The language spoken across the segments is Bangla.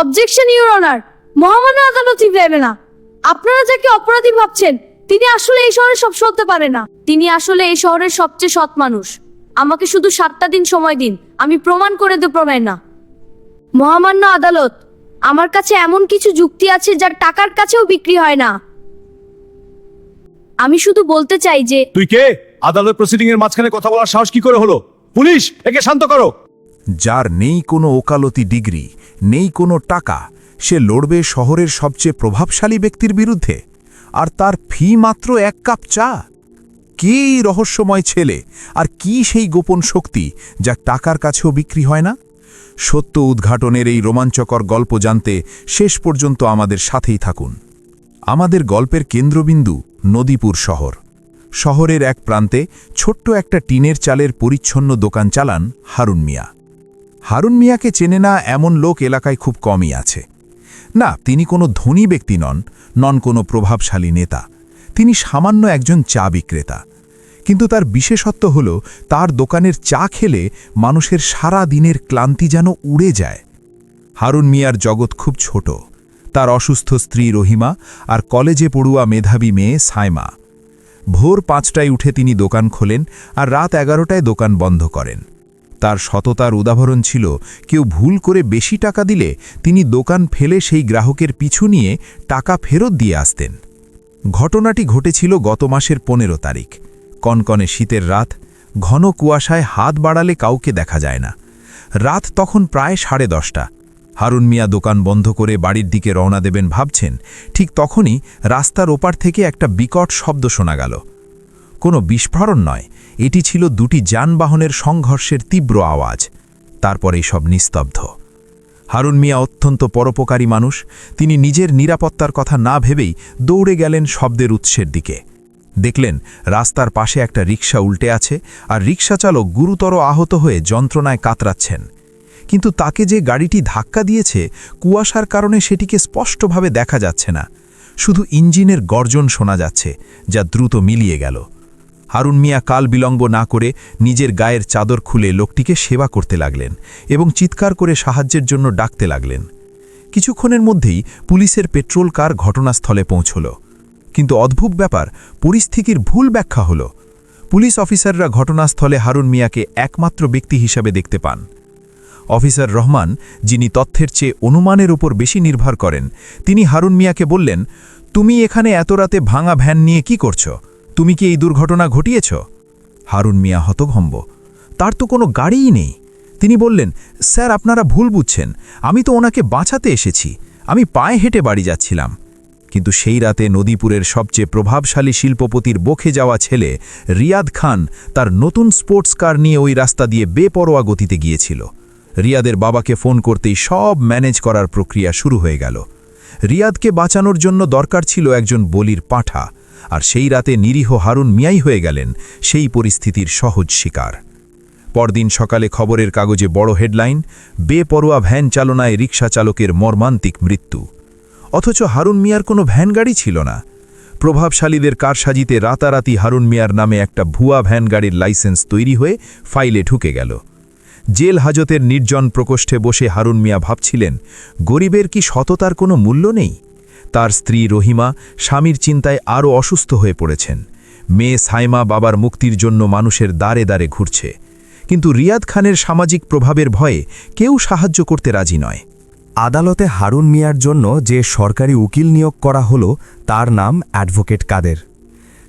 অবজেকশন ইউর অনার মহামান্য আদালত দেবে না। আপনারা যাকে অপরাধী ভাবছেন, তিনি আসলে এই শহরে সব সলতে পারে না। তিনি আসলে এই শহরের সবচেয়ে সৎ মানুষ। আমাকে শুধু সাতটা দিন সময় দিন, আমি প্রমাণ করে দেব প্রমাণ না। মহামান্য আদালত, আমার কাছে এমন কিছু যুক্তি আছে যার টাকার কাছেও বিক্রি হয় না। আমি শুধু বলতে চাই যে তুই কে? আদালত প্রসিডিং এর মাঝখানে কথা বলার সাহস কি করে হলো? পুলিশ, একে শান্ত করো। যার নেই কোনো ওকালতি ডিগ্রি, নেই কোনো টাকা, সে লড়বে শহরের সবচেয়ে প্রভাবশালী ব্যক্তির বিরুদ্ধে। আর তার ফি মাত্র এক কাপ চা? কে রহস্যময় ছেলে? আর কি সেই গোপন শক্তি যা টাকার কাছেও বিক্রি হয় না? সত্য উদ্ঘাটনের এই রোমাঞ্চকর গল্প জানতে শেষ পর্যন্ত আমাদের সাথেই থাকুন। আমাদের গল্পের কেন্দ্রবিন্দু নদীপুর শহর। শহরের এক প্রান্তে ছোট্ট একটা টিনের চালের পরিচ্ছন্ন দোকান চালান হারুন মিয়া। হারুন মিয়াকে চেনে না এমন লোক এলাকায় খুব কমই আছে। না, তিনি কোনো ধনী ব্যক্তি নন নন কোনো প্রভাবশালী নেতা। তিনি সামান্য একজন চা বিক্রেতা। কিন্তু তার বিশেষত্ব হল, তার দোকানের চা খেলে মানুষের সারা দিনের ক্লান্তি যেন উড়ে যায়। হারুন মিয়ার জগৎ খুব ছোট। তার অসুস্থ স্ত্রী রহিমা আর কলেজে পড়ুয়া মেধাবী মেয়ে সাইমা। ভোর পাঁচটায় উঠে তিনি দোকান খোলেন আর রাত এগারোটায় দোকান বন্ধ করেন। তার সততার উদাহরণ ছিল, কেউ ভুল করে বেশি টাকা দিলে তিনি দোকান ফেলে সেই গ্রাহকের পিছু নিয়ে টাকা ফেরত দিয়ে আসতেন। ঘটনাটি ঘটেছিল গত মাসের পনেরো তারিখ। কনকনে শীতের রাত, ঘন কুয়াশায় হাত বাড়ালে কাউকে দেখা যায় না। রাত তখন প্রায় সাড়ে দশটা। হারুন মিয়া দোকান বন্ধ করে বাড়ির দিকে রওনা দেবেন ভাবছেন, ঠিক তখনই রাস্তার ওপার থেকে একটা বিকট শব্দ শোনা গেল। কোনো বিস্ফোরণ নয়। এটি ছিল দুটি যানবাহনের সংঘর্ষের তীব্র আওয়াজ। তারপরেই সব নিস্তব্ধ। হারুন মিয়া অত্যন্ত পরোপকারী মানুষ। তিনি নিজের নিরাপত্তার কথা না ভেবেই দৌড়ে গেলেন শব্দের উৎসের দিকে। দেখলেন, রাস্তার পাশে একটা রিক্সা উল্টে আছে আর রিক্সা চালক গুরুতর আহত হয়ে যন্ত্রণায় কাতরাচ্ছেন। কিন্তু তাকে যে গাড়িটি ধাক্কা দিয়েছে, কুয়াশার কারণে সেটিকে স্পষ্টভাবে দেখা যাচ্ছে না। শুধু ইঞ্জিনের গর্জন শোনা যাচ্ছে, যা দ্রুত মিলিয়ে গেল। হারুন মিয়া কাল বিলম্ব না করে নিজের গায়ের চাদর খুলে লোকটিকে সেবা করতে লাগলেন এবং চিৎকার করে সাহায্যের জন্য ডাকতে লাগলেন। কিছুক্ষণের মধ্যেই পুলিশের পেট্রোল কার ঘটনাস্থলে পৌঁছল। কিন্তু অদ্ভুত ব্যাপার, পরিস্থিতির ভুল ব্যাখ্যা হল। পুলিশ অফিসাররা ঘটনাস্থলে হারুন মিয়াকে একমাত্র ব্যক্তি হিসাবে দেখতে পান। অফিসার রহমান, যিনি তথ্যের চেয়ে অনুমানের উপর বেশি নির্ভর করেন, তিনি হারুন মিয়াকে বললেন, তুমি এখানে এত রাতে ভাঙা ভ্যান নিয়ে কি করছ? তুমি কি এই দুর্ঘটনা ঘটিয়েছ? হারুন মিয়া হতভম্ব। তার তো কোনো গাড়িই নেই। তিনি বললেন, স্যার, আপনারা ভুল বুঝছেন। আমি তো ওনাকে বাঁচাতে এসেছি। আমি পায়ে হেঁটে বাড়ি যাচ্ছিলাম। কিন্তু সেই রাতে নদীপুরের সবচেয়ে প্রভাবশালী শিল্পপতির বখে যাওয়া ছেলে রিয়াদ খান তার নতুন স্পোর্টস কার নিয়ে ওই রাস্তা দিয়ে বেপরোয়া গতিতে গিয়েছিল। রিয়াদের বাবাকে ফোন করতেই সব ম্যানেজ করার প্রক্রিয়া শুরু হয়ে গেল। রিয়াদকে বাঁচানোর জন্য দরকার ছিল একজন বলির পাঠা। আর সেই রাতে নিরীহ হারুন মিয়াই হয়ে গেলেন সেই পরিস্থিতির সহজ শিকার। পরদিন সকালে খবরের কাগজে বড় হেডলাইন, বেপরোয়া ভ্যান চালনায় রিক্সা চালকের মর্মান্তিক মৃত্যু। অথচ হারুন মিয়ার কোনো ভ্যান গাড়ি ছিল না। প্রভাবশালীদের কারসাজিতে রাতারাতি হারুন মিয়ার নামে একটা ভুয়া ভ্যান গাড়ির লাইসেন্স তৈরি হয়ে ফাইলে ঢুকে গেল। জেল হাজতের নির্জন প্রকোষ্ঠে বসে হারুন মিয়া ভাবছিলেন, গরিবের কি সততার কোনো মূল্য নেই? তার স্ত্রী রহিমা স্বামীর চিন্তায় আরও অসুস্থ হয়ে পড়েছেন। মেয়ে সাইমা বাবার মুক্তির জন্য মানুষের দ্বারে দ্বারে ঘুরছে। কিন্তু রিয়াদ খানের সামাজিক প্রভাবের ভয়ে কেউ সাহায্য করতে রাজি নয়। আদালতে হারুন মিয়ার জন্য যে সরকারি উকিল নিয়োগ করা হলো, তার নাম অ্যাডভোকেট কাদের।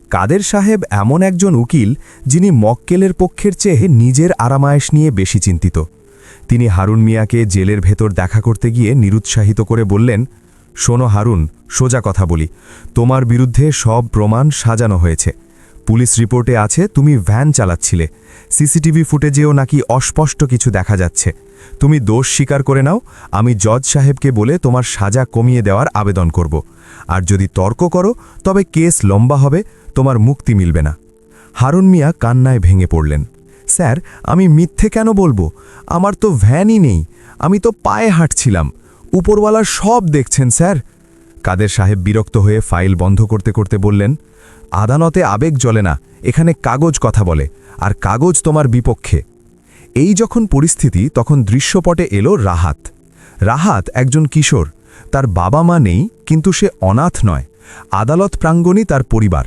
কাদের সাহেব এমন একজন উকিল যিনি মক্কেলের পক্ষের চেয়ে নিজের আরামায়েশ নিয়ে বেশি চিন্তিত। তিনি হারুন মিয়াকে জেলের ভেতর দেখা করতে গিয়ে নিরুৎসাহিত করে বললেন শোনো হারুন, সোজা কথা বলি। তোমার বিরুদ্ধে সব প্রমাণ সাজানো হয়েছে। পুলিশ রিপোর্টে আছে, তুমি ভ্যান চালাচ্ছিলে। সিসিটিভি ফুটেজেও নাকি অস্পষ্ট কিছু দেখা যাচ্ছে। তুমি দোষ স্বীকার করে নাও, আমি জজ সাহেবকে বলে তোমার সাজা কমিয়ে দেওয়ার আবেদন করব। আর যদি তর্ক করো, তবে কেস লম্বা হবে, তোমার মুক্তি মিলবে না। হারুন মিয়া কান্নায় ভেঙে পড়লেন। স্যার, আমি মিথ্যে কেন বলব? আমার তো ভ্যানই নেই। আমি তো পায়ে হাঁটছিলাম। উপরওয়ালার সব দেখছেন, স্যার। কাদের সাহেব বিরক্ত হয়ে ফাইল বন্ধ করতে করতে বললেন, আদালতে আবেগ জ্বলে না, এখানে কাগজ কথা বলে, আর কাগজ তোমার বিপক্ষে। এই যখন পরিস্থিতি, তখন দৃশ্যপটে এলো রাহাত। রাহাত একজন কিশোর, তার বাবা মা নেই, কিন্তু সে অনাথ নয়। আদালত প্রাঙ্গণই তার পরিবার।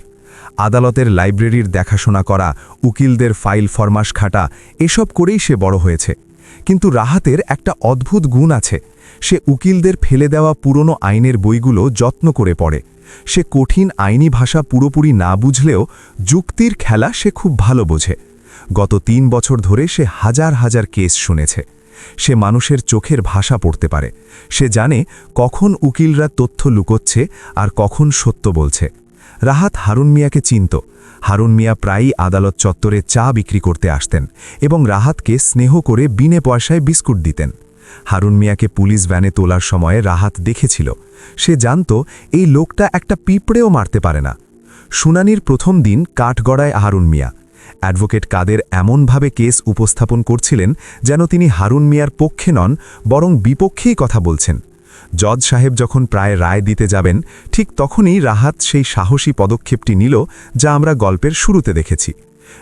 আদালতের লাইব্রেরির দেখাশোনা করা, উকিলদের ফাইল ফরমাস খাটা, এসব করেই সে বড় হয়েছে। কিন্তু রাহাতের একটা অদ্ভুত গুণ আছে। সে উকিলদের ফেলে দেওয়া পুরনো আইনের বইগুলো যত্ন করে পড়ে। সে কঠিন আইনি ভাষা পুরোপুরি না বুঝলেও যুক্তির খেলা সে খুব ভালো বোঝে। গত তিন বছর ধরে সে হাজার হাজার কেস শুনেছে। সে মানুষের চোখের ভাষা পড়তে পারে। সে জানে কখন উকিলরা তথ্য লুকোচ্ছে আর কখন সত্য বলছে। রাহাত হারুন মিয়াকে চিনত। হারুন মিয়া প্রায়ই আদালত চত্বরে চা বিক্রি করতে আসতেন এবং রাহাতকে স্নেহ করে বিনে পয়সায় বিস্কুট দিতেন। হারুন মিয়াকে পুলিশ ভ্যানে তোলার সময়ে রাহাত দেখেছিল। সে জানত, এই লোকটা একটা পিঁপড়েও মারতে পারে না। শুনানির প্রথম দিন কাঠগড়ায় হারুন মিয়া। অ্যাডভোকেট কাদের এমনভাবে কেস উপস্থাপন করছিলেন যেন তিনি হারুন মিয়ার পক্ষে নন, বরং বিপক্ষেই কথা বলছেন। জজ সাহেব যখন প্রায় রায় দিতে যাবেন, ঠিক তখনই রাহাত সেই সাহসী পদক্ষেপটি নিল যা আমরা গল্পের শুরুতে দেখেছি।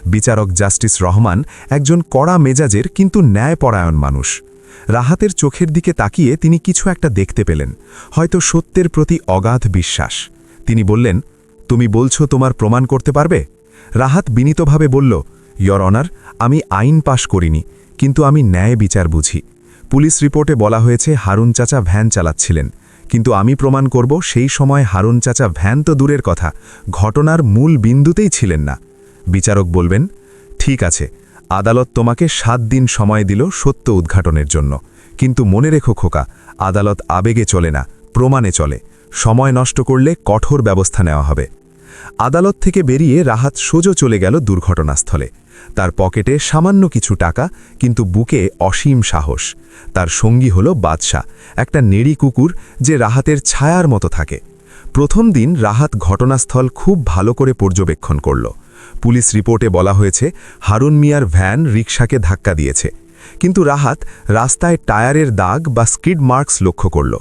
বিচারক জাস্টিস রহমান একজন কড়া মেজাজের কিন্তু ন্যায়পরায়ণ মানুষ। রাহাতের চোখের দিকে তাকিয়ে তিনি কিছু একটা দেখতে পেলেন, হয়তো সত্যের প্রতি অগাধ বিশ্বাস। তিনি বললেন, তুমি বলছো তোমার প্রমাণ করতে পারবে? রাহাত বিনীতভাবে বলল ইয়র অনার, আমি আইন পাশ করিনি, কিন্তু আমি ন্যায় বিচার বুঝি। পুলিশ রিপোর্টে বলা হয়েছে, হারুন চাচা ভ্যান চালাচ্ছিলেন। কিন্তু আমি প্রমাণ করব, সেই সময় হারুন চাচা ভ্যান তো দূরের কথা, ঘটনার মূল বিন্দুতেই ছিলেন না। বিচারক বলবেন, ঠিক আছে, আদালত তোমাকে সাত দিন সময় দিল সত্য উদ্ঘাটনের জন্য। কিন্তু মনে রেখো খোকা, আদালত আবেগে চলে না, প্রমাণে চলে। সময় নষ্ট করলে কঠোর ব্যবস্থা নেওয়া হবে। আদালত থেকে বেরিয়ে রাহাত সোজো চলে গেল দুর্ঘটনাস্থলে। তার পকেটে সামান্য কিছু টাকা, কিন্তু বুকে অসীম সাহস। তার সঙ্গী হল বাদশাহ, একটা নেড়ি কুকুর যে রাহাতের ছায়ার মতো থাকে। প্রথম দিন রাহাত ঘটনাস্থল খুব ভালো করে পর্যবেক্ষণ করল। পুলিশ রিপোর্টে বলা হয়েছে, হারুন মিয়ার ভ্যান রিকশাকে ধাক্কা দিয়েছে। কিন্তু রাহাত রাস্তায় টায়ারের দাগ বা স্কিড মার্কস লক্ষ্য করল।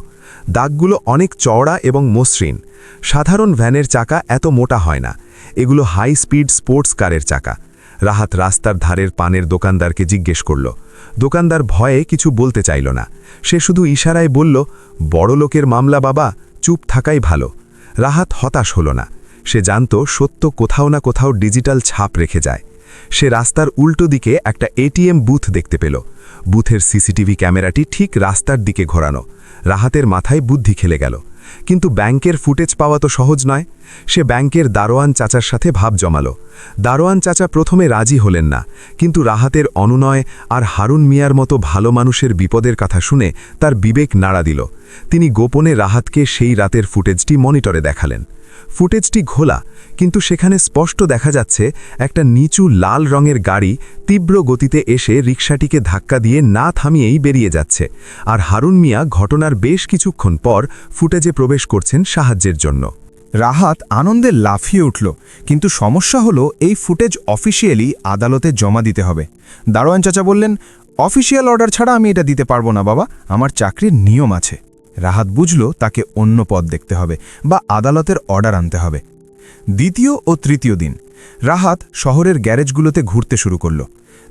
দাগগুলো অনেক চওড়া এবং মসৃণ। সাধারণ ভ্যানের চাকা এত মোটা হয় না। এগুলো হাই স্পিড স্পোর্টস কারের চাকা। রাহাত রাস্তার ধারের পানের দোকানদারকে জিজ্ঞেস করল। দোকানদার ভয়ে কিছু বলতে চাইল না। সে শুধু ইশারায় বলল, বড় লোকের মামলা বাবা, চুপ থাকাই ভালো। রাহাত হতাশ হল না। সে জানত সত্য কোথাও না কোথাও ডিজিটাল ছাপ রেখে যায়। সে রাস্তার উল্টো দিকে একটা এটিএম বুথ দেখতে পেল। বুথের সিসিটিভি ক্যামেরাটি ঠিক রাস্তার দিকে ঘোরানো। রাহাতের মাথায় বুদ্ধি খেলে গেল। কিন্তু ব্যাংকের ফুটেজ পাওয়া তো সহজ নয়। সে ব্যাংকের দারোয়ান চাচার সাথে ভাব জমালো। দারোয়ান চাচা প্রথমে রাজি হলেন না, কিন্তু রাহাতের অনুনয় আর হারুন মিয়ার মতো ভালো মানুষের বিপদের কথা শুনে তার বিবেক নাড়া দিল। তিনি গোপনে রাহাতকে সেই রাতের ফুটেজটি মনিটরে দেখালেন। ফুটেজটি ঘোলা, কিন্তু সেখানে স্পষ্ট দেখা যাচ্ছে একটা নিচু লাল রঙের গাড়ি তীব্র গতিতে এসে রিকশাটিকে ধাক্কা দিয়ে না থামিয়েই বেরিয়ে যাচ্ছে। আর হারুন মিয়া ঘটনার বেশ কিছুক্ষণ পর ফুটেজে প্রবেশ করছেন সাহায্যের জন্য। রাহাত আনন্দে লাফিয়ে উঠল, কিন্তু সমস্যা হলো এই ফুটেজ অফিসিয়ালি আদালতে জমা দিতে হবে। দারোয়ান চাচা বললেন, অফিসিয়াল অর্ডার ছাড়া আমি এটা দিতে পারব না বাবা, আমার চাকরির নিয়ম আছে। রাহাত বুঝল তাকে অন্য পদ দেখতে হবে বা আদালতের অর্ডার আনতে হবে। দ্বিতীয় ও তৃতীয় দিন, রাহাত শহরের গ্যারেজগুলোতে ঘুরতে শুরু করল।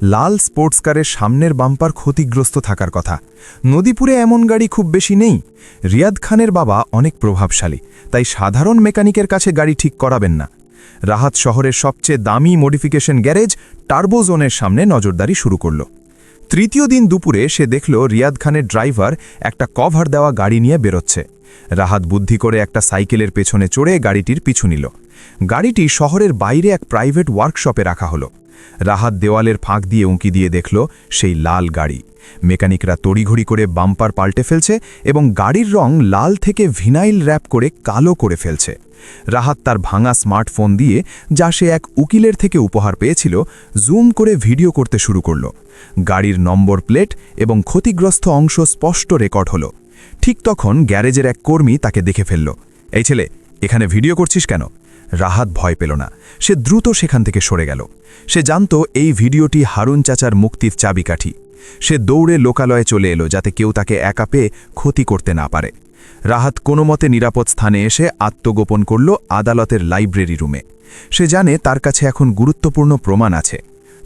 লাল স্পোর্টস কারের সামনের বাম্পার ক্ষতিগ্রস্ত থাকার কথা। নদীপুরে এমন গাড়ি খুব বেশি নেই। রিয়াদ খানের বাবা অনেক প্রভাবশালী, তাই সাধারণ মেকানিকের কাছে গাড়ি ঠিক করাবেন না। রাহাত শহরের সবচেয়ে দামি মডিফিকেশন গ্যারেজ টার্বোজোনের সামনে নজরদারি শুরু করল। তৃতীয় দিন দুপুরে সে দেখল রিয়াদ খানের ড্রাইভার একটা কভার দেওয়া গাড়ি নিয়ে বেরোচ্ছে। রাহাত বুদ্ধি করে একটা সাইকেলের পেছনে চড়ে গাড়িটির পিছু নিল। গাড়িটি শহরের বাইরে এক প্রাইভেট ওয়ার্কশপে রাখা হলো। রাহাত দেওয়ালের ফাঁক দিয়ে উঁকি দিয়ে দেখল সেই লাল গাড়ি। মেকানিকরা তড়িঘড়ি করে বাম্পার পাল্টে ফেলছে এবং গাড়ির রং লাল থেকে ভিনাইল র্যাপ করে কালো করে ফেলছে। রাহাত তার ভাঙা স্মার্টফোন দিয়ে, যা সে এক উকিলের থেকে উপহার পেয়েছিল, জুম করে ভিডিও করতে শুরু করল। গাড়ির নম্বর প্লেট এবং ক্ষতিগ্রস্ত অংশ স্পষ্ট রেকর্ড হলো। ঠিক তখন গ্যারেজের এক কর্মী তাকে দেখে ফেলল। এই ছেলে, এখানে ভিডিও করছিস কেন? রাহাত ভয় পেল না। সে দ্রুত সেখান থেকে সরে গেল। সে জানত এই ভিডিওটি হারুন চাচার মুক্তির চাবিকাঠি। সে দৌড়ে লোকালয়ে চলে এলো যাতে কেউ তাকে একা পেয়ে ক্ষতি করতে না পারে। রাহাত কোনো মতে নিরাপদ স্থানে এসে আত্মগোপন করল আদালতের লাইব্রেরি রুমে। সে জানে তার কাছে এখন গুরুত্বপূর্ণ প্রমাণ আছে।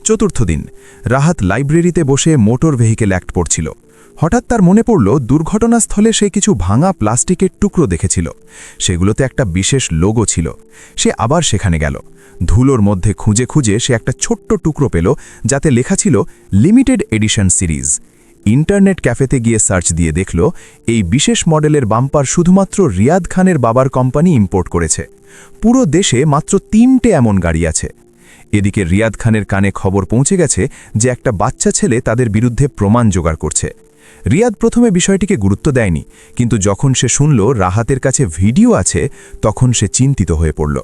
চতুর্থ দিন, রাহাত লাইব্রেরিতে বসে মোটর ভেহিকেল অ্যাক্ট পড়ছিল হঠাৎ তার মনে পড়ল দুর্ঘটনাস্থলে সে কিছু ভাঙা প্লাস্টিকের টুকরো দেখেছিল। সেগুলোতে একটা বিশেষ লোগো ছিল। সে আবার সেখানে গেল। ধুলোর মধ্যে খুঁজে খুঁজে সে একটা ছোট্ট টুকরো পেল, যাতে লেখা ছিল লিমিটেড এডিশন সিরিজ ইন্টারনেট ক্যাফেতে গিয়ে সার্চ দিয়ে দেখল, এই বিশেষ মডেলের বাম্পার শুধুমাত্র রিয়াদ খানের বাবার কোম্পানি ইম্পোর্ট করেছে। পুরো দেশে মাত্র তিনটে এমন গাড়ি আছে। এদিকে রিয়াদ খানের কানে খবর পৌঁছে গেছে যে একটা বাচ্চা ছেলে তাদের বিরুদ্ধে প্রমাণ জোগাড় করছে। রিয়াদ প্রথমে বিষয়টিকে গুরুত্ব দেয়নি, কিন্তু যখন সে শুনল রাহাতের কাছে ভিডিও আছে, তখন সে চিন্তিত হয়ে পড়ল।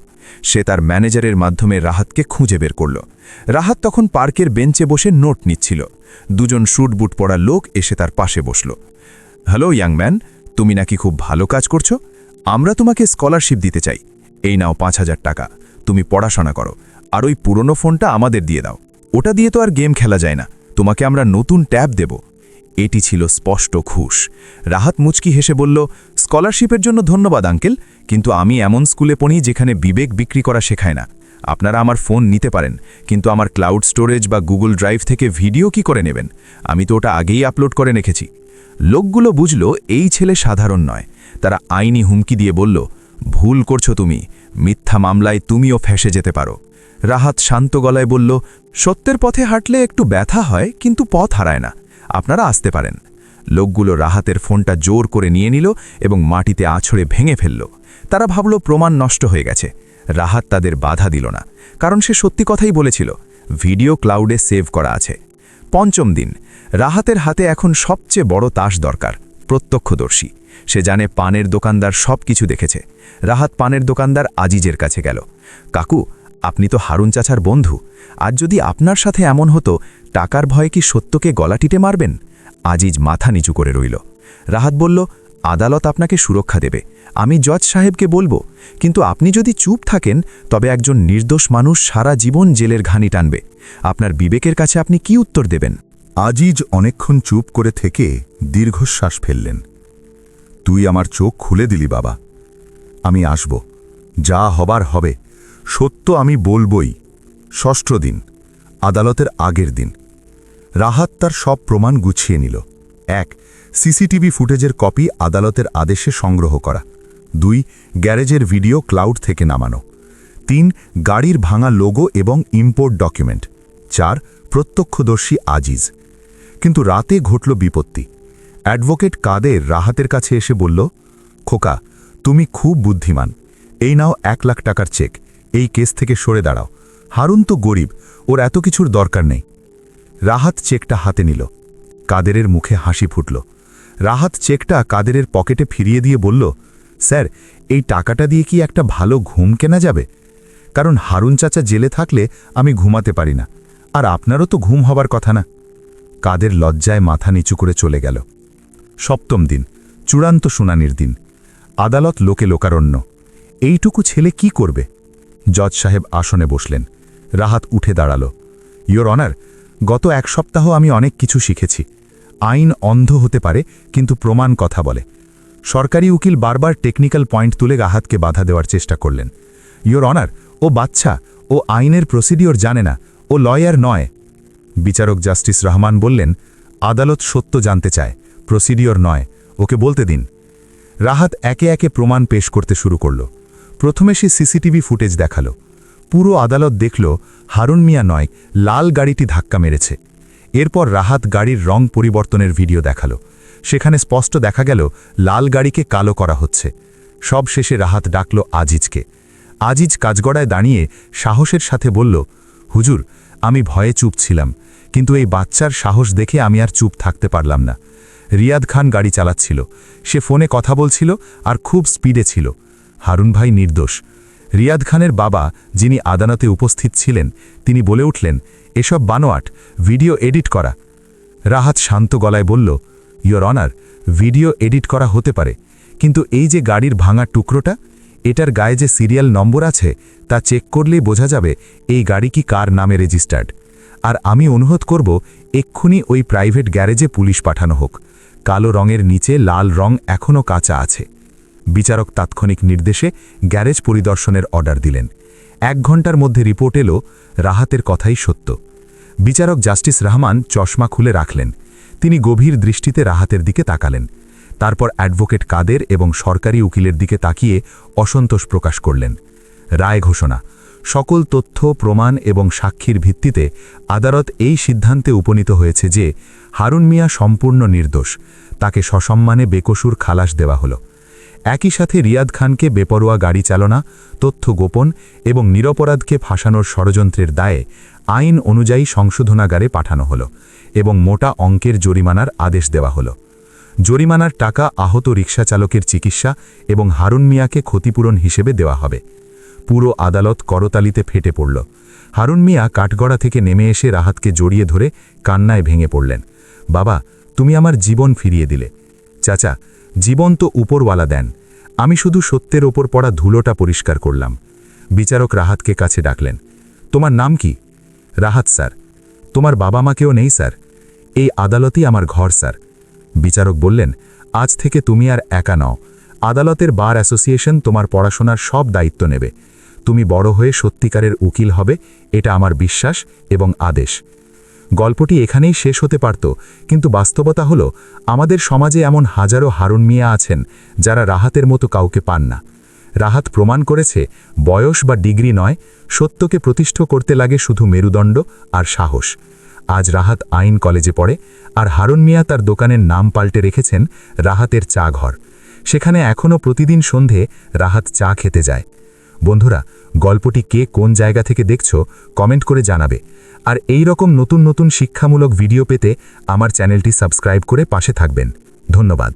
সে তার ম্যানেজারের মাধ্যমে রাহাতকে খুঁজে বের করল। রাহাত তখন পার্কের বেঞ্চে বসে নোট নিচ্ছিল। দুজন স্যুট বুট পরা লোক এসে তার পাশে বসল। হ্যালো ইয়াংম্যান তুমি নাকি খুব ভালো কাজ করছ? আমরা তোমাকে স্কলারশিপ দিতে চাই। এই নাও পাঁচ হাজার টাকা। তুমি পড়াশোনা করো। আর ওই পুরনো ফোনটা আমাদের দিয়ে দাও। ওটা দিয়ে তো আর গেম খেলা যায় না। তোমাকে আমরা নতুন ট্যাব দেব। এটি ছিল স্পষ্ট খুশ রাহাত মুচকি হেসে বলল, স্কলারশিপের জন্য ধন্যবাদ, আঙ্কেল, কিন্তু আমি এমন স্কুলে পড়ি যেখানে বিবেক বিক্রি করা শেখায় না। আপনারা আমার ফোন নিতে পারেন, কিন্তু আমার ক্লাউড স্টোরেজ বা গুগল ড্রাইভ থেকে ভিডিও কি করে নেবেন? আমি তো ওটা আগেই আপলোড করে রেখেছি। লোকগুলো বুঝল, এই ছেলে সাধারণ নয়। তারা আইনি হুমকি দিয়ে বলল, ভুল করছ তুমি, মিথ্যা মামলায় তুমিও ফেসে যেতে পারো। রাহাত শান্ত গলায় বলল, সত্যের পথে হাঁটলে একটু ব্যথা হয়, কিন্তু পথ হারায় না। আপনারা আসতে পারেন। লোকগুলো রাহাতের ফোনটা জোর করে নিয়ে নিল এবং মাটিতে আছড়ে ভেঙে ফেলল। তারা ভাবল প্রমাণ নষ্ট হয়ে গেছে। রাহাত তাদের বাধা দিল না, কারণ সে সত্যি কথাই বলেছিল, ভিডিও ক্লাউডে সেভ করা আছে। পঞ্চম দিন, রাহাতের হাতে এখন সবচেয়ে বড় তাস দরকার, প্রত্যক্ষদর্শী। সে জানে পানের দোকানদার সব কিছু দেখেছে। রাহাত পানের দোকানদার আজিজের কাছে গেল, কাকু, আপনি তো হারুন চাচার বন্ধু। আর যদি আপনার সাথে এমন হতো টাকার ভয়ে কি সত্যকে গলা টিটে মারবেন? আজিজ মাথা নিচু করে রইল। রাহাত বলল, আদালত আপনাকে সুরক্ষা দেবে। আমি জজ সাহেবকে বলব, কিন্তু আপনি যদি চুপ থাকেন, তবে একজন নির্দোষ মানুষ সারা জীবন জেলের ঘানি টানবে। আপনার বিবেকের কাছে আপনি কি উত্তর দেবেন? আজিজ অনেকক্ষণ চুপ করে থেকে দীর্ঘশ্বাস ফেললেন। তুই আমার চোখ খুলে দিলি বাবা। আমি আসব। যা হবার হবে। সত্য আমি বলবই। ষষ্ঠ দিন, আদালতের আগের দিন। রাহাত তার সব প্রমাণ গুছিয়ে নিল। এক, সিসিটিভি ফুটেজের কপি আদালতের আদেশে সংগ্রহ করা। দুই, গ্যারেজের ভিডিও ক্লাউড থেকে নামানো। তিন, গাড়ির ভাঙা লোগো এবং ইম্পোর্ট ডকুমেন্ট। চার, প্রত্যক্ষদর্শী আজিজ। কিন্তু রাতে ঘটল বিপত্তি। অ্যাডভোকেট কাদের রাহাতের কাছে এসে বলল, খোকা, তুমি খুব বুদ্ধিমান। এই নাও এক লাখ টাকার চেক। এই কেস থেকে সরে দাঁড়াও। হারুন তো গরিব, ওর এত কিছুর দরকার নেই। রাহাত চেকটা হাতে নিল। কাদেরের মুখে হাসি ফুটল। রাহাত চেকটা কাদেরের পকেটে ফিরিয়ে দিয়ে বলল, স্যার, এই টাকাটা দিয়ে কি একটা ভালো ঘুম কেনা যাবে? কারণ হারুন চাচা জেলে থাকলে আমি ঘুমাতে পারি না, আর আপনারও তো ঘুম হবার কথা না। কাদের লজ্জায় মাথা নিচু করে চলে গেল। সপ্তম দিন, চূড়ান্ত শুনানির দিন। আদালত লোকে লোকারণ্য। এইটুকু ছেলে কি করবে? জজ সাহেব আসনে বসলেন। রাহাত উঠে দাঁড়াল। ইয়োর অনার গত এক সপ্তাহ আমি অনেক কিছু শিখেছি। আইন অন্ধ হতে পারে, কিন্তু প্রমাণ কথা বলে। সরকারি উকিল বারবার টেকনিক্যাল পয়েন্ট তুলে রাহাতকে বাধা দেওয়ার চেষ্টা করলেন। ইয়োর অনার, ও বাচ্চা, ও আইনের প্রসিডিওর জানে না, ও লয়ার নয়। বিচারক জাস্টিস রহমান বললেন, আদালত সত্য জানতে চায়, প্রসিডিওর নয়, ওকে বলতে দিন। রাহাত একে একে প্রমাণ পেশ করতে শুরু করল। প্রথমে সে সিসিটিভি ফুটেজ দেখাল। পুরো আদালত দেখল, হারুন মিয়া নয়, লাল গাড়িটি ধাক্কা মেরেছে। এরপর রাহাত গাড়ির রং পরিবর্তনের ভিডিও দেখাল। সেখানে স্পষ্ট দেখা গেল, লাল গাড়িকে কালো করা হচ্ছে। সব শেষে রাহাত ডাকল আজিজকে। আজিজ কাজগড়ায় দাঁড়িয়ে সাহসের সাথে বলল, হুজুর, আমি ভয়ে চুপ ছিলাম, কিন্তু এই বাচ্চার সাহস দেখে আমি আর চুপ থাকতে পারলাম না। রিয়াদ খান গাড়ি চালাচ্ছিল। সে ফোনে কথা বলছিল আর খুব স্পিডে ছিল। হারুন ভাই নির্দোষ। রিয়াদ খানের বাবা, যিনি আদালতে উপস্থিত ছিলেন, তিনি বলে উঠলেন, এসব বানোয়াট, ভিডিও এডিট করা। রাহাত শান্ত গলায় বলল ইয়োর অনার, ভিডিও এডিট করা হতে পারে, কিন্তু এই যে গাড়ির ভাঙা টুকরোটা, এটার গায়ে যে সিরিয়াল নম্বর আছে, তা চেক করলেই বোঝা যাবে এই গাড়ি কি কার নামে রেজিস্টার্ড। আর আমি অনুরোধ করব, এক্ষুনি ওই প্রাইভেট গ্যারেজে পুলিশ পাঠানো হোক। কালো রঙের নিচে লাল রং এখনও কাঁচা আছে। বিচারক তাৎক্ষণিক নির্দেশে গ্যারেজ পরিদর্শনের অর্ডার দিলেন। এক ঘণ্টার মধ্যে রিপোর্ট এলো, রাহাতের কথাই সত্য। বিচারক জাস্টিস রহমান চশমা খুলে রাখলেন। তিনি গভীর দৃষ্টিতে রাহাতের দিকে তাকালেন। তারপর অ্যাডভোকেট কাদের এবং সরকারি উকিলের দিকে তাকিয়ে অসন্তোষ প্রকাশ করলেন। রায় ঘোষণা, সকল তথ্য, প্রমাণ এবং সাক্ষীর ভিত্তিতে আদালত এই সিদ্ধান্তে উপনীত হয়েছে যে হারুন মিয়া সম্পূর্ণ নির্দোষ। তাকে সসম্মানে বেকসুর খালাস দেওয়া হলো। একই সাথে রিয়াদ খানকে বেপরোয়া গাড়ি চালনা, তথ্য গোপন এবং নিরপরাধকে ফাঁসানোর ষড়যন্ত্রের দায়ে আইন অনুযায়ী সংশোধনাগারে পাঠানো হলো এবং মোটা অঙ্কের জরিমানার আদেশ দেওয়া হলো। জরিমানার টাকা আহত রিকশা চালকের চিকিৎসা এবং হারুন মিয়াকে ক্ষতিপূরণ হিসেবে দেওয়া হবে। পুরো আদালত করতালিতে ফেটে পড়ল। হারুন মিয়া কাঠগড়া থেকে নেমে এসে রাহাতকে জড়িয়ে ধরে কান্নায় ভেঙে পড়লেন। বাবা, তুমি আমার জীবন ফিরিয়ে দিলে। চাচা জীবন তো উপরওয়ালা দেন। আমি শুধু সত্যের ওপর পড়া ধুলোটা পরিষ্কার করলাম। বিচারক রাহাতকে কাছে ডাকলেন, তোমার নাম কি? রাহাত, স্যার। তোমার বাবা মাকেও নেই, স্যার। এই আদালতই আমার ঘর, স্যার। বিচারক বললেন, আজ থেকে তুমি আর একা নও। আদালতের বার অ্যাসোসিয়েশন তোমার পড়াশোনার সব দায়িত্ব নেবে। তুমি বড় হয়ে সত্যিকারের উকিল হবে, এটা আমার বিশ্বাস এবং আদেশ। গল্পটি এখানেই শেষ হতে পারত, কিন্তু বাস্তবতা হলো, আমাদের সমাজে এমন হাজারো হারুন মিয়া আছেন যারা রাহাতের মতো কাউকে পান না। রাহাত প্রমাণ করেছে, বয়স বা ডিগ্রি নয়, সত্যকে প্রতিষ্ঠ করতে লাগে শুধু মেরুদণ্ড আর সাহস। আজ রাহাত আইন কলেজে পড়ে, আর হারুন মিয়া তার দোকানের নাম পাল্টে রেখেছেন রাহাতের চা ঘর সেখানে এখনও প্রতিদিন সন্ধে রাহাত চা খেতে যায়। বন্ধুরা, গল্পটি কে কোন জায়গা থেকে দেখছ, কমেন্ট করে জানাবে। আর এই রকম নতুন নতুন শিক্ষামূলক ভিডিও পেতে আমার চ্যানেলটি সাবস্ক্রাইব করে পাশে থাকবেন। ধন্যবাদ।